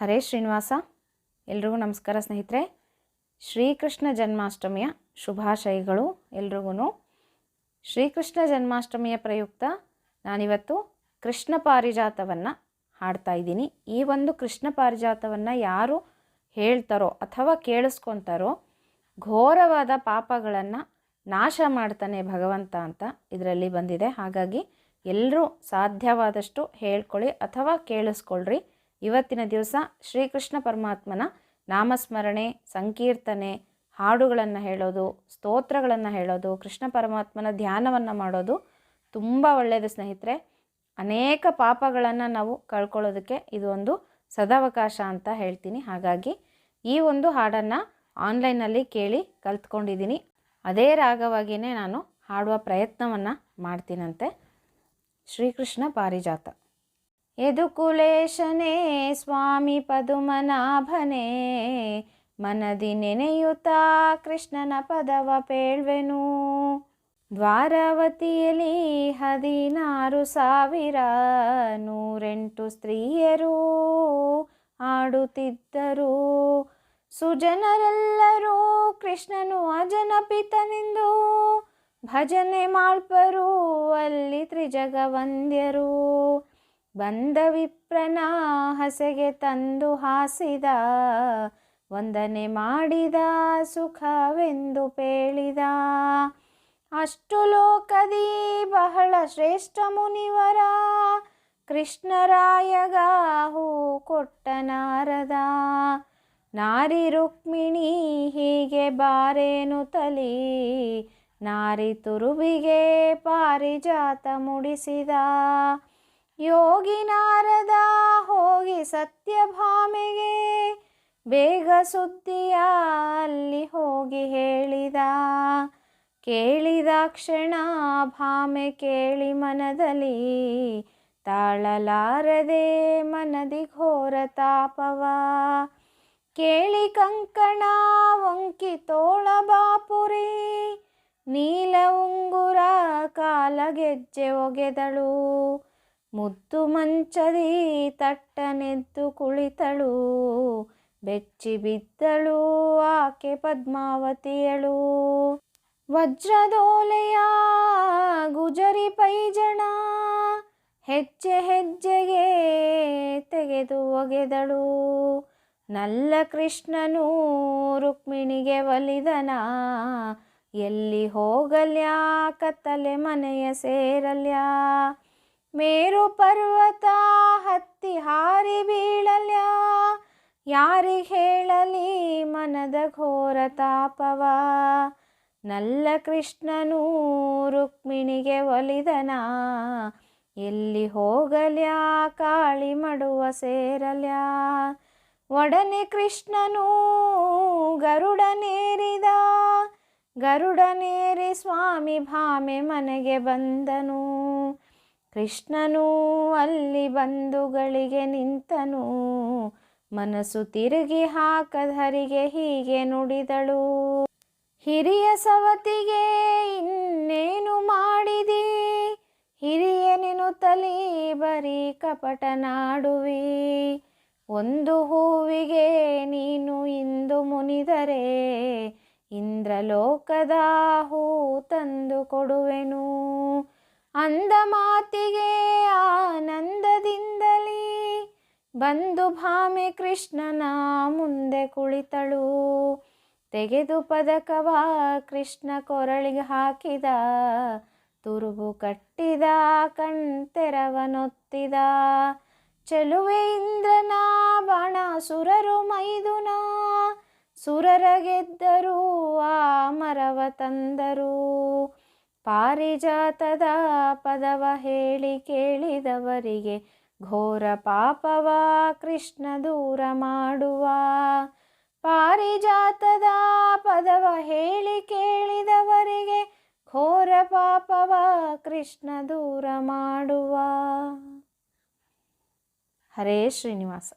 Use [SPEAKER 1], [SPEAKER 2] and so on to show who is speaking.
[SPEAKER 1] ಹರೇ ಶ್ರೀನಿವಾಸ, ಎಲ್ರಿಗೂ ನಮಸ್ಕಾರ ಸ್ನೇಹಿತರೆ. ಶ್ರೀಕೃಷ್ಣ ಜನ್ಮಾಷ್ಟಮಿಯ ಶುಭಾಶಯಗಳು ಎಲ್ರಿಗೂ ಶ್ರೀಕೃಷ್ಣ ಜನ್ಮಾಷ್ಟಮಿಯ ಪ್ರಯುಕ್ತ ನಾನಿವತ್ತು ಕೃಷ್ಣ ಪಾರಿಜಾತವನ್ನು ಹಾಡ್ತಾ ಇದ್ದೀನಿ. ಈ ಒಂದು ಕೃಷ್ಣ ಪಾರಿಜಾತವನ್ನು ಯಾರು ಹೇಳ್ತಾರೋ ಅಥವಾ ಕೇಳಿಸ್ಕೊತಾರೋ ಘೋರವಾದ ಪಾಪಗಳನ್ನು ನಾಶ ಮಾಡ್ತಾನೆ ಭಗವಂತ ಅಂತ ಇದರಲ್ಲಿ ಬಂದಿದೆ. ಹಾಗಾಗಿ ಎಲ್ಲರೂ ಸಾಧ್ಯವಾದಷ್ಟು ಹೇಳ್ಕೊಳ್ಳಿ ಅಥವಾ ಕೇಳಿಸ್ಕೊಳ್ರಿ. ಇವತ್ತಿನ ದಿವಸ ಶ್ರೀಕೃಷ್ಣ ಪರಮಾತ್ಮನ ನಾಮಸ್ಮರಣೆ, ಸಂಕೀರ್ತನೆ, ಹಾಡುಗಳನ್ನು ಹೇಳೋದು, ಸ್ತೋತ್ರಗಳನ್ನು ಹೇಳೋದು, ಕೃಷ್ಣ ಪರಮಾತ್ಮನ ಧ್ಯಾನವನ್ನು ಮಾಡೋದು ತುಂಬ ಒಳ್ಳೆಯದು ಸ್ನೇಹಿತರೆ. ಅನೇಕ ಪಾಪಗಳನ್ನು ನಾವು ಕಳ್ಕೊಳ್ಳೋದಕ್ಕೆ ಇದು ಒಂದು ಸದಾವಕಾಶ ಅಂತ ಹೇಳ್ತೀನಿ. ಹಾಗಾಗಿ ಈ ಒಂದು ಹಾಡನ್ನು ಆನ್ಲೈನಲ್ಲಿ ಕೇಳಿ ಕಲ್ತ್ಕೊಂಡಿದ್ದೀನಿ. ಅದೇ ರಾಗವಾಗಿಯೇ ನಾನು ಹಾಡುವ ಪ್ರಯತ್ನವನ್ನು ಮಾಡ್ತೀನಂತೆ. ಶ್ರೀಕೃಷ್ಣ ಪಾರಿಜಾತ. ಯದುಕುಲೇಶನೇ ಸ್ವಾಮಿ ಪದುಮನಾಭನೇ, ಮನದಿ ನೆನೆಯುತ್ತಾ ಕೃಷ್ಣನ ಪದವ ಪೇಳ್ವೆನು. ದ್ವಾರಾವತಿಯಲ್ಲಿ ಹದಿನಾರು ಸಾವಿರ ನೂರೆಂಟು ಸ್ತ್ರೀಯರು ಆಡುತ್ತಿದ್ದರು ಸುಜನರೆಲ್ಲರೂ ಕೃಷ್ಣನು ಅಜನಪಿತನೆಂದು ಭಜನೆ ಮಾಳ್ಪರು ಅಲ್ಲಿ ತ್ರಿಜಗ ವಂದ್ಯರು ಬಂದ ವಿಪ್ರನ ಹಸೆಗೆ ತಂದು ಹಾಸಿದ, ವಂದನೆ ಮಾಡಿದ, ಸುಖವೆಂದು ಪೇಳಿದ. ಅಷ್ಟು ಲೋಕದಿ ಬಹಳ ಶ್ರೇಷ್ಠ ಮುನಿವರ ಕೃಷ್ಣರಾಯಗ ಹೂ ಕೊಟ್ಟ ನಾರದ. ನಾರಿ ರುಕ್ಮಿಣಿ ಹೀಗೆ ಬಾರೇನು ತಲಿ, ನಾರಿ ತುರುಬಿಗೆ ಪಾರಿಜಾತ ಮುಡಿಸಿದ. ಯೋಗಿ ನಾರದ ಹೋಗಿ ಸತ್ಯಭಾಮೆಗೆ ಬೇಗ ಸುದ್ದಿಯ ಅಲ್ಲಿ ಹೋಗಿ ಹೇಳಿದ. ಕೇಳಿದ ಕ್ಷಣ ಭಾಮೆ ಕೇಳಿ ಮನದಲ್ಲಿ ತಾಳಲಾರದೆ ಮನದಿ ಘೋರ ತಾಪವ. ಕೇಳಿ ಕಂಕಣ ಒಂಕಿ ತೋಳ ಬಾಪುರಿ, ನೀಲ ಉಂಗುರ ಕಾಲ ಗೆಜ್ಜೆ ಒಗೆದಳು. ಮುದ್ದು ಮಂಚದಿ ತಟ್ಟನೆದ್ದು ಕುಳಿತಳು, ಬೆಚ್ಚಿ ಬಿದ್ದಳು ಆಕೆ ಪದ್ಮಾವತಿಯಳು. ವಜ್ರದೋಲೆಯ ಗುಜರಿ ಪೈಜಣ ಹೆಜ್ಜೆ ಹೆಜ್ಜೆಗೆ ತೆಗೆದು ಒಗೆದಳು. ನಲ್ಲ ಕೃಷ್ಣನು ರುಕ್ಮಿಣಿಗೆ ಒಲಿದನ, ಎಲ್ಲಿ ಹೋಗಲ್ಯಾ ಕತ್ತಲೆ ಮನೆಯ ಸೇರಲ್ಯಾ? ಮೇರು ಪರ್ವತ ಹತ್ತಿ ಹಾರಿ ಬೀಳಲ್ಯ ಯಾರಿಗೆ ಹೇಳಲಿ ಮನದ ಘೋರ ತಾಪವ. ನಲ್ಲ ಕೃಷ್ಣನು ರುಕ್ಮಿಣಿಗೆ ಒಲಿದನ, ಎಲ್ಲಿ ಹೋಗಲ್ಯಾ ಕಾಳಿ ಮಡುವ ಸೇರಲ್ಯ. ಒಡನೆ ಕೃಷ್ಣನು ಗರುಡನೇರಿದ ಗರುಡನೇರಿ ಸ್ವಾಮಿ ಭಾಮೆ ಮನೆಗೆ ಬಂದನು. ಕೃಷ್ಣನು ಅಲ್ಲಿ ಬಂಧುಗಳಿಗೆ ನಿಂತನು. ಮನಸ್ಸು ತಿರುಗಿ ಹಾಕದರಿಗೆ ಹೀಗೆ ನುಡಿದಳು. ಹಿರಿಯ ಸವತಿಗೆ ಇನ್ನೇನು ಮಾಡಿದಿ? ಹಿರಿಯನೆನು ತಲಿ ಬರೀ ಕಪಟನಾಡುವಿ ಒಂದು ಹೂವಿಗೆ ನೀನು ಇಂದು ಮುನಿದರೆ ಇಂದ್ರಲೋಕದ ಹೂ ತಂದು ಕೊಡುವೆನು. ಅಂದ ಮಾತಿಗೆ ಆನಂದದಿಂದಲೇ ಬಂದು ಭಾಮೆ ಕೃಷ್ಣನ ಮುಂದೆ ಕುಳಿತಳು. ತೆಗೆದು ಪದಕವ ಕೃಷ್ಣ ಕೊರಳಿಗೆ ಹಾಕಿದ. ತುರುಬು ಕಟ್ಟಿದ, ಕಣ್ತೆರವನೊತ್ತಿದ. ಚೆಲುವೆ ಇಂದ್ರನ ಬಾಣ, ಸುರರು ಮೈದುನ. ಸುರರ ಗೆದ್ದರು, ಆ ಮರವ ತಂದರು. ಪಾರಿಜಾತದ ಪದವ ಹೇಳಿ ಕೇಳಿದವರಿಗೆ, ಘೋರ ಪಾಪವ ಕೃಷ್ಣ ದೂರ ಮಾಡುವ. ಪಾರಿಜಾತದ ಪದವ ಹೇಳಿ ಕೇಳಿದವರಿಗೆ, ಘೋರ ಪಾಪವ ಕೃಷ್ಣ ದೂರ ಮಾಡುವ. ಹರೇ ಶ್ರೀನಿವಾಸ.